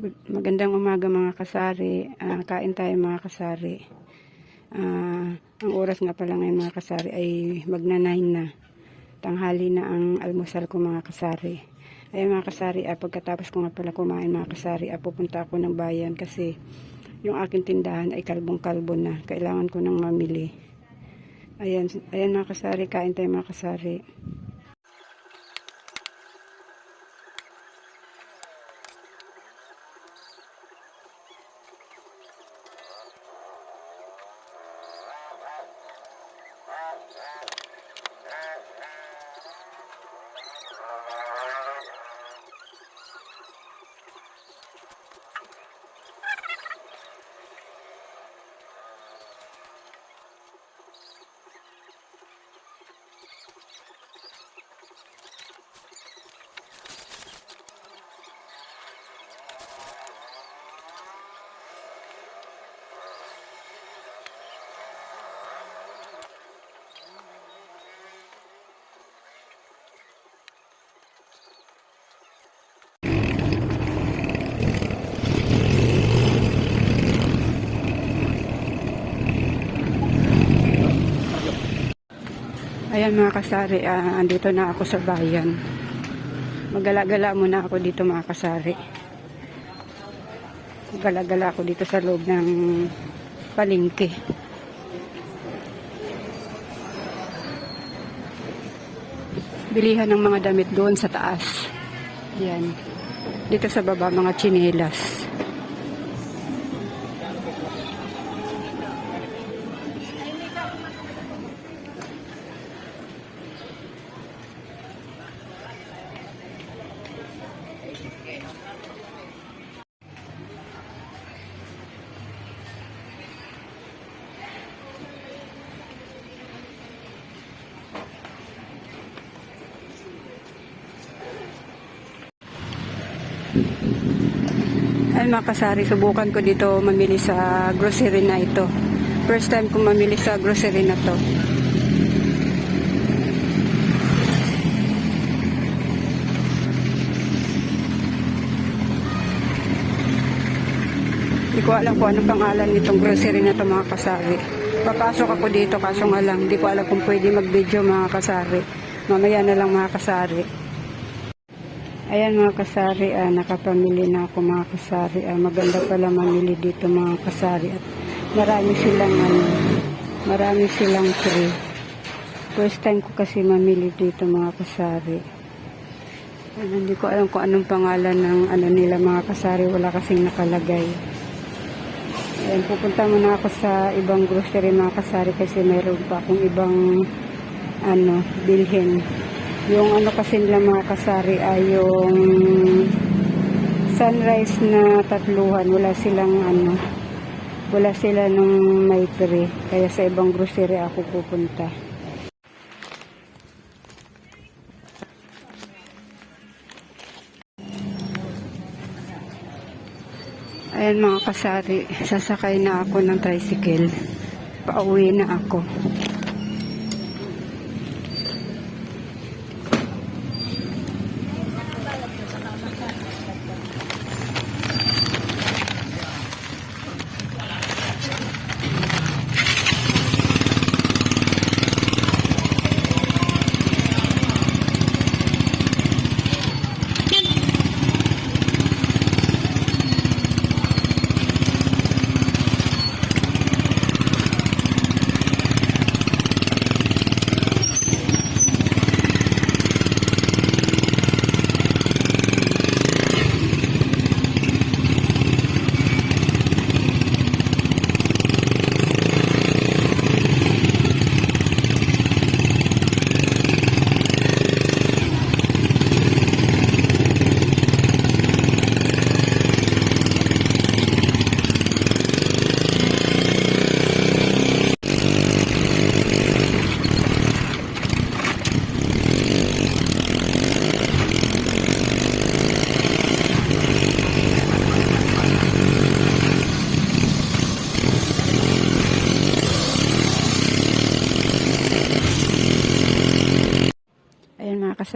Magandang umaga mga kasari. Ah, kain tayo mga kasari. Ah, ang oras nga pala ngayon mga kasari ay magna-9 na. Tanghali na ang almusal ko mga kasari. Ay mga kasari, ah, pagkatapos ko nga pala kumain mga kasari, ah, pupunta ako ng bayan kasi yung aking tindahan ay kalbong-kalbo na. Kailangan ko nang mamili. Ayan, ayan mga kasari, kain tayo mga kasari. Ayan mga kasari, ah, andito na ako sa bayan. Magala-gala muna ako dito mga kasari. Magala-gala ako dito sa loob ng palengke. Bilihan ng mga damit doon sa taas. Yan. Dito sa baba, mga tsinelas. Mga kasari, subukan ko dito mamili sa grocery na ito. First time ko mamili sa grocery na to. Hindi ko alam kung anong pangalan nitong grocery na to mga kasari. Papasok ako dito kaso nga lang, hindi ko alam kung pwede mag-video mga kasari. Mamaya na lang mga kasari. Ayan mga kasari, ah, nakapamili na ako mga kasari. Ah, maganda pala mamili dito mga kasari. At marami silang ano, marami silang free. First time ko kasi mamili dito mga kasari. Ah, hindi ko alam kung anong pangalan ng ano nila mga kasari. Wala kasing nakalagay. Ayan, pupunta muna ako sa ibang grocery mga kasari kasi mayroon pa akong ibang ano, bilhin. Yung ano kasi nila mga kasari ay yung sunrise na tatluhan. Wala silang ano, wala sila nung may pre. Kaya sa ibang grocery ako pupunta. Ayan mga kasari, sasakay na ako ng tricycle. Pauwi na ako.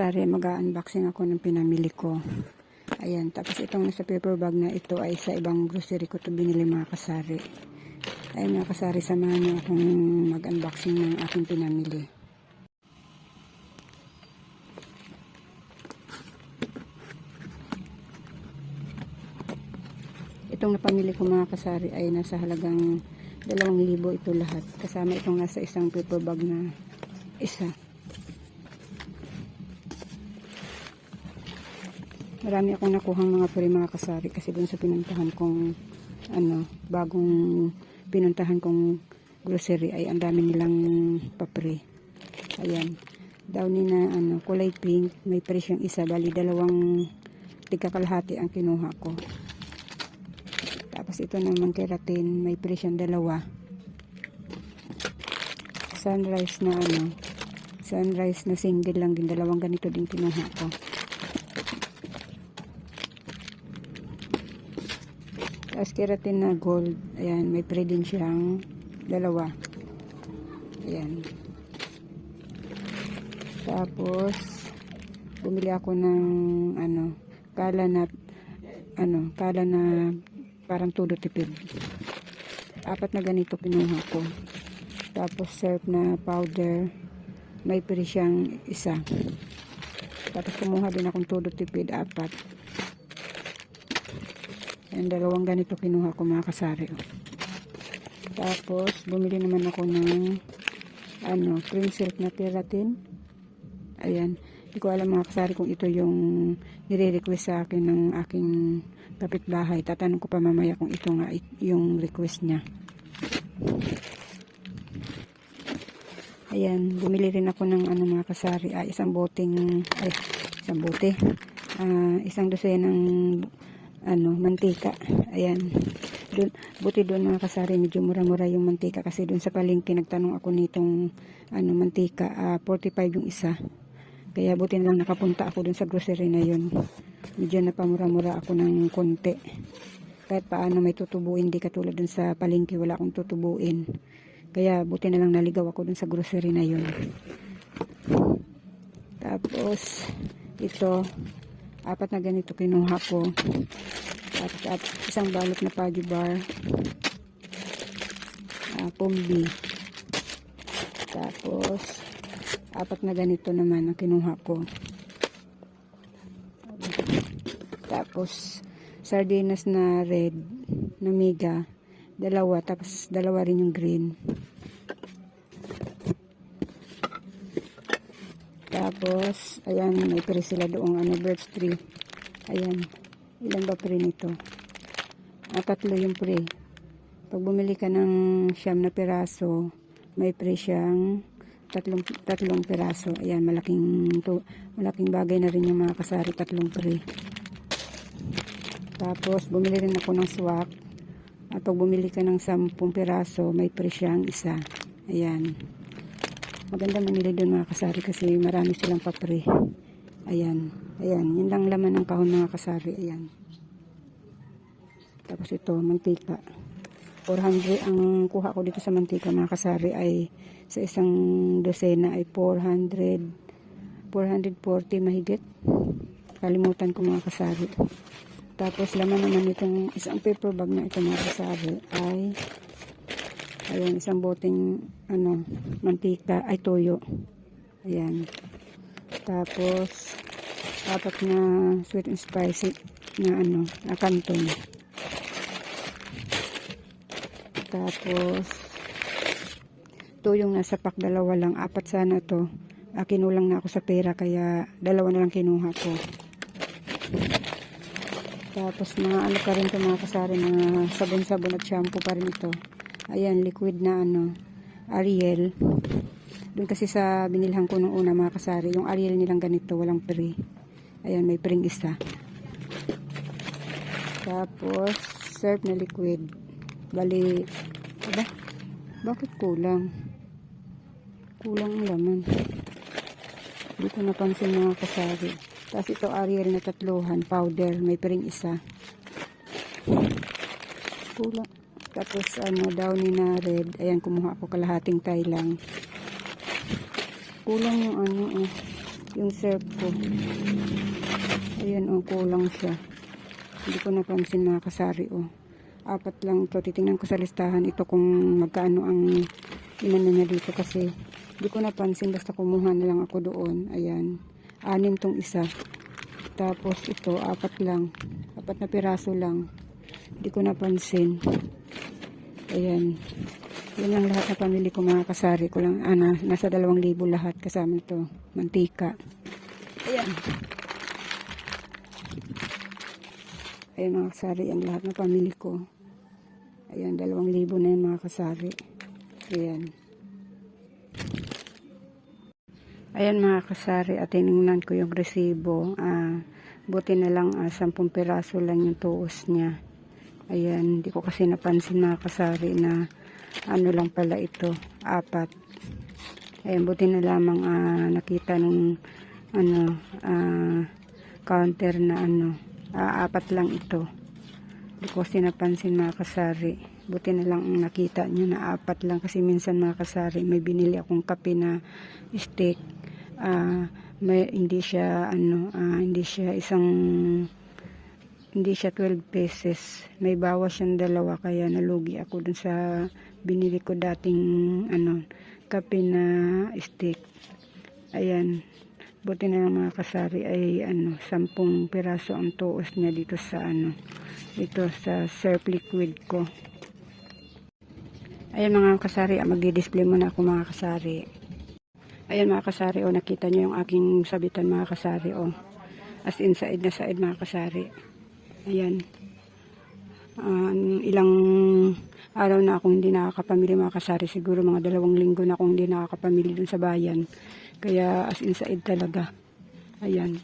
Ayan kasari, mag-unboxing ako ng pinamili ko. Ayan, tapos itong nasa paper bag na ito ay sa ibang grocery ko to binili mga kasari. Ay mga kasari, samahan niyo akong mag-unboxing ng aking pinamili. Itong napamili ko mga kasari ay nasa halagang 2,000 ito lahat. Kasama itong nasa isang paper bag na isa. Marami akong nakuhang mga puri mga kasari kasi dun sa pinuntahan kong ano, bagong pinuntahan kong grocery ay ang dami nilang papri. Ayan. Downy na ano, kulay pink, may presyong isa, bali dalawang tigkakalahati ang kinuha ko. Tapos ito naman keratin, may presyong dalawa. Sunrise na ano, sunrise na single lang din, dalawang ganito din kinuha ko. Tapos keratin na gold. Ayan, may pre din siyang dalawa. Ayan. Tapos, bumili ako ng, ano, kala na, ano, kala na parang tudo tipid. Apat na ganito kinuha ko. Tapos, surf na powder. May pre siyang isa. Tapos, kumuha din akong tudo tipid, apat. Ayan, dalawang ganito kinuha ko mga kasari. Tapos, bumili naman ako ng ano, cream silk na keratin. Ayan. Hindi ko alam mga kasari kung ito yung nire-request sa akin ng aking kapitbahay. Tatanong ko pa mamaya kung ito nga yung request niya. Ayan, bumili rin ako ng ano mga kasari, ah, isang boteng, ay, isang bote, ah, isang dosenang ano, mantika. Ayan. Dun, buti doon mga kasari, medyo mura-mura yung mantika kasi doon sa palengke nagtanong ako nitong ano, mantika, ah, 45 yung isa. Kaya buti na lang nakapunta ako doon sa grocery na yun. Medyo napamura-mura ako ng konti. Kahit paano may tutubuin, di katulad doon sa palengke, wala akong tutubuin. Kaya buti na lang naligaw ako doon sa grocery na yun. Tapos, ito, apat na ganito kinuha ko. Tapos, at isang balot na Pagi bar. Uh, Pumbi. Tapos, apat na ganito naman ang kinuha ko. Tapos, sardinas na red, na mega, dalawa, tapos dalawa rin yung green. Tapos, ayan, may pre sila doong ano, birch. Ayan, ilan ba pre nito? Ah, tatlo yung pre. Pag bumili ka ng siyam na piraso, may pre siyang tatlong, tatlong piraso. Ayan, malaking, to, malaking bagay na rin yung mga kasari, tatlong pre. Tapos, bumili rin ako ng swak. At pag bumili ka ng 10 piraso, may pre siyang isa. Ayan. Maganda manili doon mga kasari kasi marami silang papre. Ayan. Ayan. Yun lang laman ng kahon mga kasari. Ayan. Tapos ito, mantika. 400, ang kuha ko dito sa mantika mga kasari ay sa isang dosena ay 400, 440 mahigit. Kalimutan ko mga kasari. Tapos laman naman itong isang paper bag na ito mga kasari ay ayan isang boteng ano mantika ay toyo. Ayan. Tapos apat na sweet and spicy na ano na kanton. Tapos ito yung nasa pack dalawa lang apat sana to. Ah, kinulang na ako sa pera kaya dalawa na lang kinuha ko. Tapos mga ano pa rin ito mga kasari, mga sabon-sabon at shampoo pa rin ito. Ayan, liquid na ano, Ariel. Doon kasi sa binilhan ko nung una mga kasari, yung Ariel nilang ganito, walang pre. Ayan, may pring isa. Tapos, surf na liquid. Bali, aba, bakit kulang? Kulang ang laman. Hindi ko napansin mga kasari. Tapos ito Ariel na tatluhan, powder, may pring isa. Kulang. Tapos ano, downy na red. Ayan, kumuha ako kalahating tay lang. Kulang yung ano, eh, yung syrup ko. Ayan, oh, kulang siya. Hindi ko napansin mga kasari oh. Apat lang ito. Titingnan ko sa listahan ito kung magkano ang inano niya dito kasi hindi ko napansin basta kumuha na lang ako doon. Ayan. Anim tong isa. Tapos ito, apat lang. Apat na piraso lang. Hindi ko napansin. Ayan. Yan ang lahat na pamili ko mga kasari ko lang. Ana, nasa dalawang libo lahat kasama ito. Mantika. Ayan. Ayan mga kasari, ang lahat na pamili ko. Ayan, dalawang libo na yan mga kasari. Ayan. Ayan mga kasari, at tinignan ko yung resibo. Ah, buti na lang ah, 10 piraso lang yung tuos niya. Ayan, hindi ko kasi napansin mga kasari na ano lang pala ito, apat. Ayan, buti na lamang ah, nakita nung ano, ah, counter na ano, ah, apat lang ito. Hindi ko kasi napansin mga kasari. Buti na lang ang nakita nyo na apat lang kasi minsan mga kasari may binili akong kape na steak. Ah, may, hindi siya ano, ah, hindi siya isang hindi siya 12 pesos. May bawas siyang dalawa kaya nalugi ako dun sa binili ko dating ano, kape na steak. Ayan. Buti na lang mga kasari ay ano, 10 piraso ang tuos niya dito sa ano, dito sa surf liquid ko. Ayan mga kasari, ah, magdi-display muna ako mga kasari. Ayan mga kasari, oh, nakita nyo yung aking sabitan mga kasari, oh. As in, side na side mga kasari. Ayan. Ah, ilang araw na akong hindi nakakapamili mga kasari. Siguro mga dalawang linggo na akong hindi nakakapamili dun sa bayan. Kaya as in side talaga. Ayan.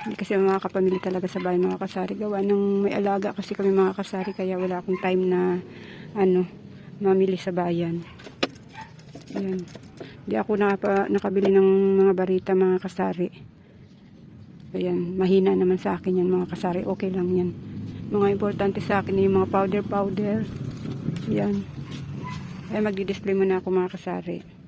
Hindi kasi makakapamili talaga sa bahay mga kasari. Gawa ng may alaga kasi kami mga kasari kaya wala akong time na ano, mamili sa bayan. Ayan. Hindi ako nakapa, nakabili ng mga barita mga kasari. Ayan, mahina naman sa akin yan mga kasari. Okay lang yan. Mga importante sa akin yung mga powder powder. Ayan. Ay magdi-display muna ako mga kasari.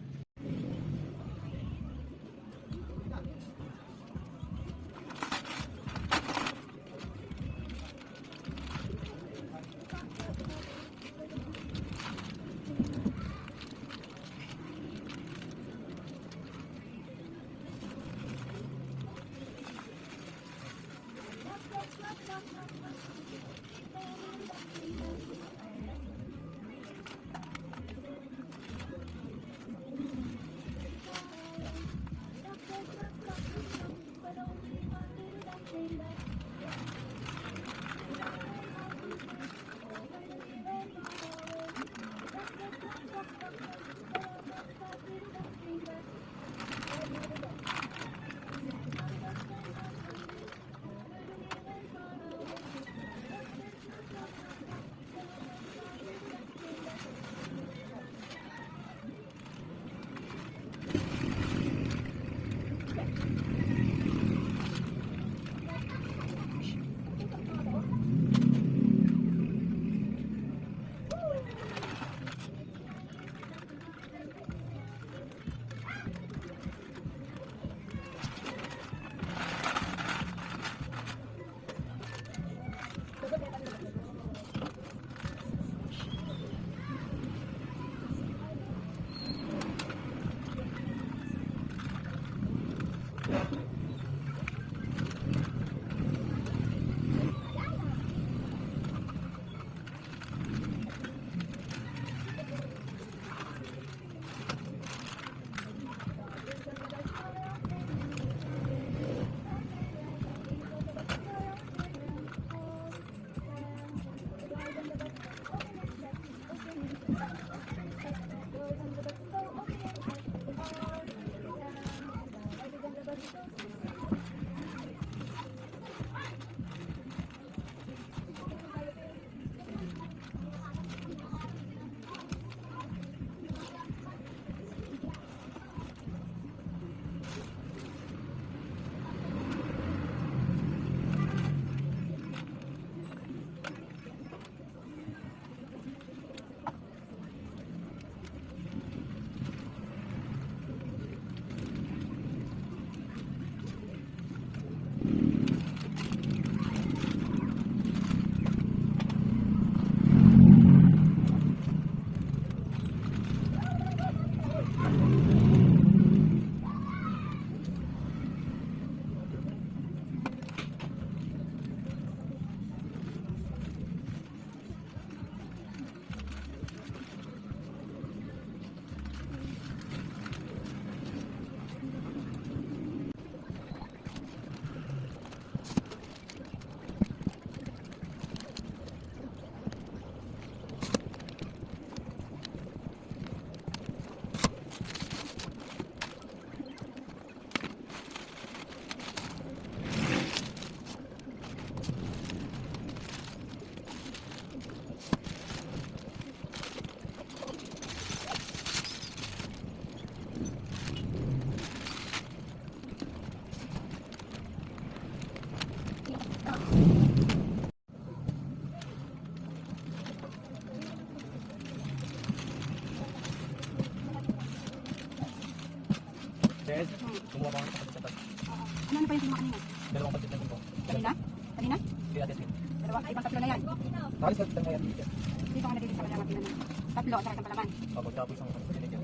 Tatlo, at isang palaman. Opo, tapos isang kapatid na dito.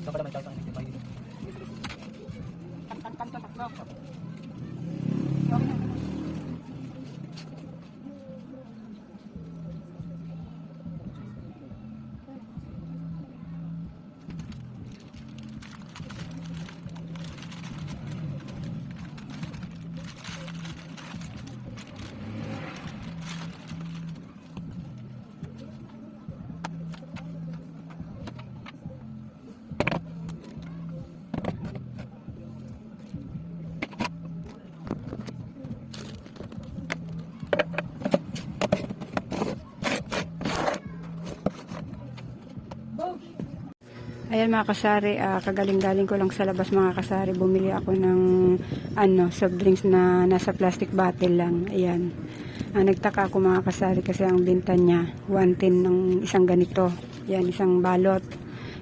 Sa pala may tawag sa akin dito. Kan, kan, kanto, tatlo. Ayan mga kasari, ah, kagaling-galing ko lang sa labas mga kasari. Bumili ako ng ano, soft drinks na nasa plastic bottle lang. Ayan. Ah, nagtaka ako mga kasari kasi ang binta niya 110 ng isang ganito. Ayan, isang balot.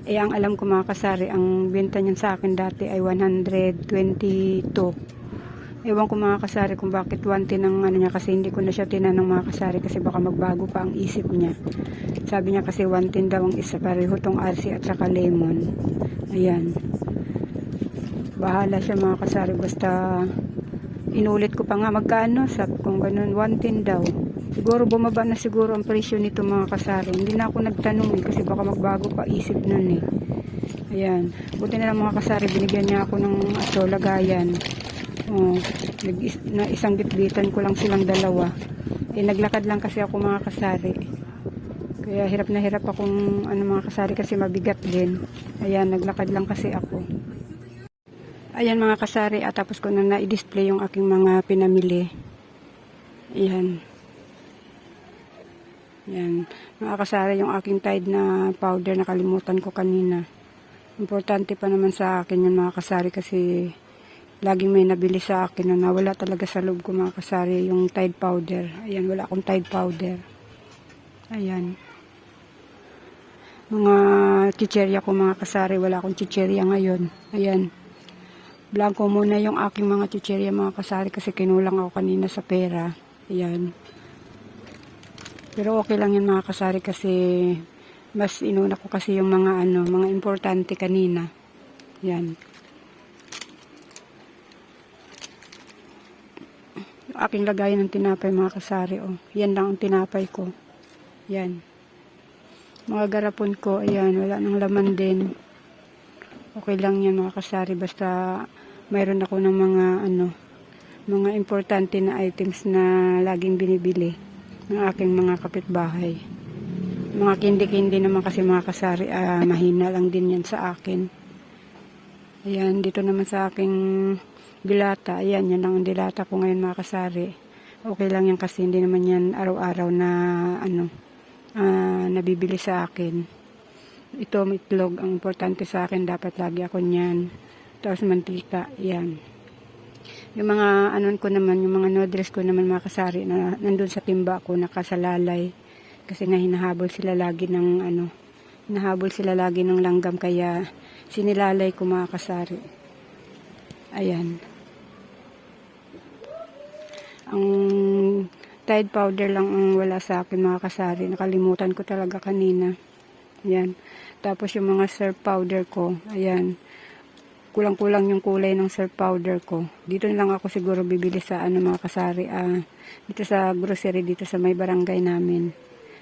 Eh ang alam ko mga kasari, ang binta niyan sa akin dati ay 122. Ewan ko mga kasari kung bakit 110 ang ano niya kasi hindi ko na siya tinanong mga kasari kasi baka magbago pa ang isip niya. Sabi niya kasi 110 daw ang isa pareho tong RC at saka lemon. Ayan. Bahala siya mga kasari basta inulit ko pa nga magkano sabi kung ganun 110 daw. Siguro bumaba na siguro ang presyo nito mga kasari. Hindi na ako nagtanong eh, kasi baka magbago pa isip nun eh. Ayan. Buti na lang mga kasari binigyan niya ako ng ato lagayan. Oh, nag na isang bitbitan ko lang silang dalawa. Eh naglakad lang kasi ako mga kasari. Kaya hirap na hirap akong ano mga kasari kasi mabigat din. Ayan, naglakad lang kasi ako. Ayan mga kasari, at tapos ko na na-display yung aking mga pinamili. Ayan. Ayan. Mga kasari, yung aking Tide na powder nakalimutan ko kanina. Importante pa naman sa akin yun mga kasari kasi laging may nabili sa akin na nawala talaga sa loob ko mga kasari yung Tide powder. Ayan, wala akong Tide powder. Ayan mga chicherya ko mga kasari. Wala akong chicherya ngayon. Ayan. Blanco muna yung aking mga chicherya mga kasari kasi kinulang ako kanina sa pera. Ayan. Pero okay lang yan mga kasari kasi mas inuna ko kasi yung mga ano, mga importante kanina. Ayan. Aking lagayan ng tinapay mga kasari. Oh. Yan lang ang tinapay ko. Yan mga garapon ko, ayan, wala nang laman din. Okay lang yan mga kasari, basta mayroon ako ng mga, ano, mga importante na items na laging binibili ng aking mga kapitbahay. Mga kindi-kindi naman kasi mga kasari, ah, mahina lang din yan sa akin. Ayan, dito naman sa aking dilata, ayan, yan lang ang dilata ko ngayon mga kasari. Okay lang yan kasi hindi naman yan araw-araw na, ano, ah, nabibili sa akin. Ito, itlog. Ang importante sa akin, dapat lagi ako niyan. Tapos mantika, yan. Yung mga, anon ko naman, yung mga noodles ko naman mga kasari na nandun sa timba ko, nakasalalay. Kasi nga hinahabol sila lagi ng, ano, hinahabol sila lagi ng langgam, kaya sinilalay ko mga kasari. Ayan. Ang Tide powder lang ang wala sa akin mga kasari. Nakalimutan ko talaga kanina. Ayan. Tapos yung mga surf powder ko, ayan. Kulang-kulang yung kulay ng surf powder ko. Dito lang ako siguro bibili sa ano mga kasari. Ah, dito sa grocery, dito sa may barangay namin.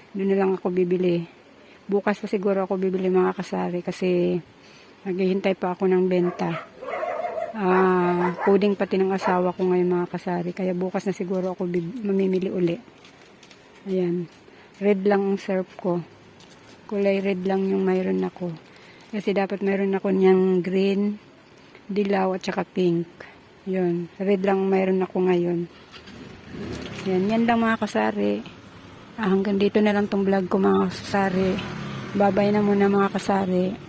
Doon na lang ako bibili. Bukas pa siguro ako bibili mga kasari kasi naghihintay pa ako ng benta. Ah, coding pati ng asawa ko ngayon mga kasari. Kaya bukas na siguro ako mamimili uli. Ayan. Red lang ang surf ko. Kulay red lang yung mayroon ako. Kasi dapat mayroon ako niyang green, dilaw at saka pink. Yun. Red lang ang mayroon ako ngayon. Yan. Yan lang mga kasari. Ah, hanggang dito na lang tong vlog ko mga kasari. Babay na muna mga kasari.